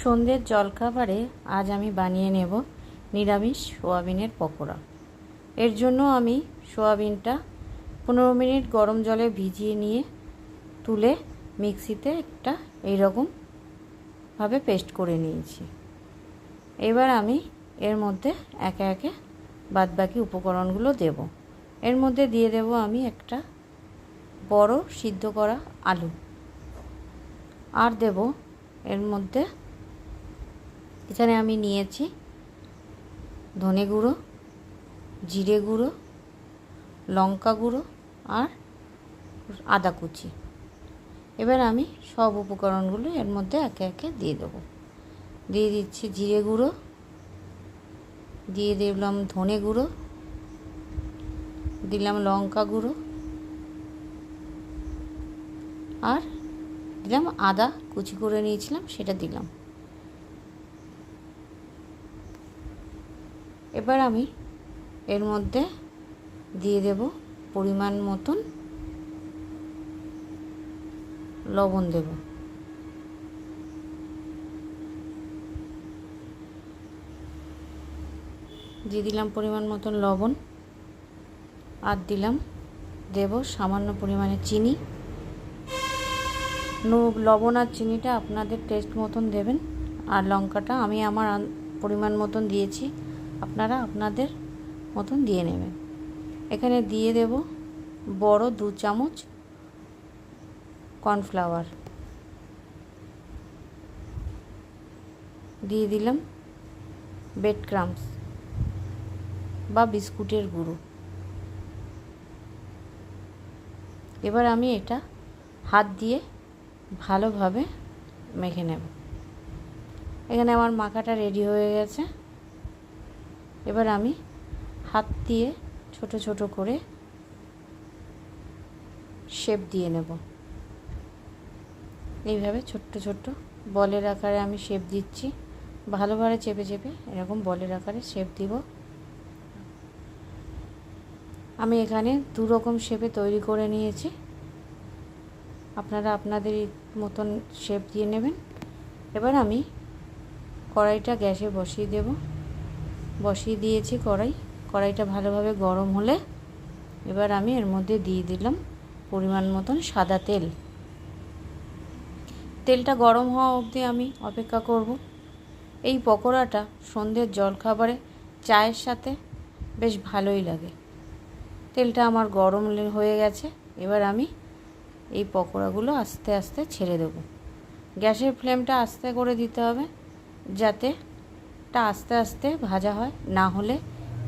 সন্ধ্যের জলখাবারে আজ আমি বানিয়ে নেব নিরামিষ সোয়াবিনের পকোড়া। এর জন্য আমি সোয়াবিনটা পনেরো মিনিট গরম জলে ভিজিয়ে নিয়ে তুলে মিক্সিতে একটা এইরকম ভাবে পেস্ট করে নিয়েছি। এবার আমি এর মধ্যে একে একে বাদবাকি উপকরণগুলো দেব। এর মধ্যে দিয়ে দেব আমি একটা বড় সিদ্ধ করা আলু। আর দেব এর মধ্যে এখানে আমি নিয়েছি ধনে গুঁড়ো, জিরে গুঁড়ো, লঙ্কা গুঁড়ো আর আদা কুচি। এবার আমি সব উপকরণগুলো এর মধ্যে একে একে দিয়ে দেবো। দিয়ে দিচ্ছি জিরে গুঁড়ো, দিয়ে দিলাম ধনে গুঁড়ো, দিলাম লঙ্কা গুঁড়ো আর দিলাম আদা কুচি করে নিয়েছিলাম, সেটা দিলাম। এবার আমি এর মধ্যে দিয়ে দেব পরিমাণ মতন লবণ দেব। দিয়ে দিলাম পরিমাণ মতন লবণ আর দিলাম, দেব সামান্য পরিমাণে চিনি। লবণ আর চিনিটা আপনাদের টেস্ট মতন দেবেন। আর লঙ্কাটা আমি আমার পরিমাণ মতন দিয়েছি। আপনারা আপনাদের মতন দিয়ে নেবেন। এখানে দিয়ে দেব বড় দু চামচ কর্নফ্লাওয়ার। দিয়ে দিলাম বেড ক্রামস বা বিস্কুটের গুঁড়ো। এবার আমি এটা হাত দিয়ে ভালোভাবে মেখে নেব। এখানে আমার মাখাটা রেডি হয়ে গেছে। এবার আমি হাত দিয়ে ছোট ছোট করে শেপ দিয়ে নেব। এইভাবে ছোট্ট ছোট্ট বলের আকারে আমি শেপ দিচ্ছি। ভালোভাবে চেপে চেপে এরকম বলের আকারে শেপ দিব। আমি এখানে দু রকম শেপে তৈরি করে নিয়েছি। আপনারা আপনাদের মতন শেপ দিয়ে নেবেন। এবার আমি কড়াইটা গ্যাসে বসিয়ে দেব। বসিয়ে দিয়েছি কড়াই। কড়াইটা ভালোভাবে গরম হলে এবার আমি এর মধ্যে দিয়ে দিলাম পরিমাণ মতন সাদা তেল। তেলটা গরম হওয়া অবধি আমি অপেক্ষা করব। এই পকোড়াটা সন্ধ্যের জলখাবারে চায়ের সাথে বেশ ভালোই লাগে। তেলটা আমার গরম হয়ে গেছে, এবার আমি এই পকোড়াগুলো আস্তে আস্তে ছেড়ে দেবো। গ্যাসের ফ্লেমটা আস্তে করে দিতে হবে যাতে টা আস্তে আস্তে ভাজা হয়, না হলে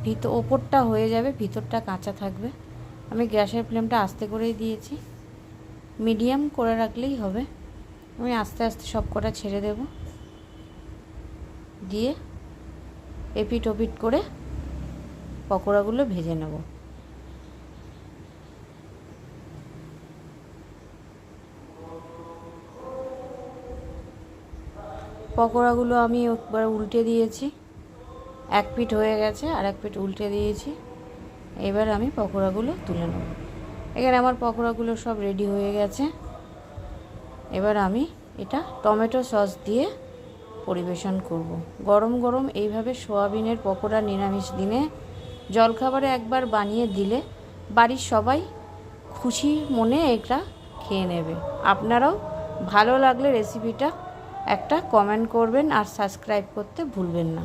ভিতর ওপরটা হয়ে যাবে, ভিতরটা কাঁচা থাকবে। আমি গ্যাসের ফ্লেমটা আস্তে করেই দিয়েছি। মিডিয়াম করে রাখলেই হবে। আমি আস্তে আস্তে সব কটা ছেড়ে দেব। দিয়ে এপিট ওপিট করে পকোড়াগুলো ভেজে নেব। পকোড়াগুলো আমি একবার উল্টে দিয়েছি। এক পিঠ হয়ে গেছে আর এক পিঠ উল্টে দিয়েছি। এবার আমি পকোড়াগুলো তুলে নেব। এখানে আমার পকোড়াগুলো সব রেডি হয়ে গেছে। এবার আমি এটা টমেটো সস দিয়ে পরিবেশন করব। গরম গরম এইভাবে সোয়াবিনের পকোড়া নিরামিষ দিনে জলখাবারে একবার বানিয়ে দিলে বাড়ির সবাই খুশি মনে এটা খেয়ে নেবে। আপনারাও ভালো লাগলে রেসিপিটা একটা কমেন্ট করবেন আর সাবস্ক্রাইব করতে ভুলবেন না।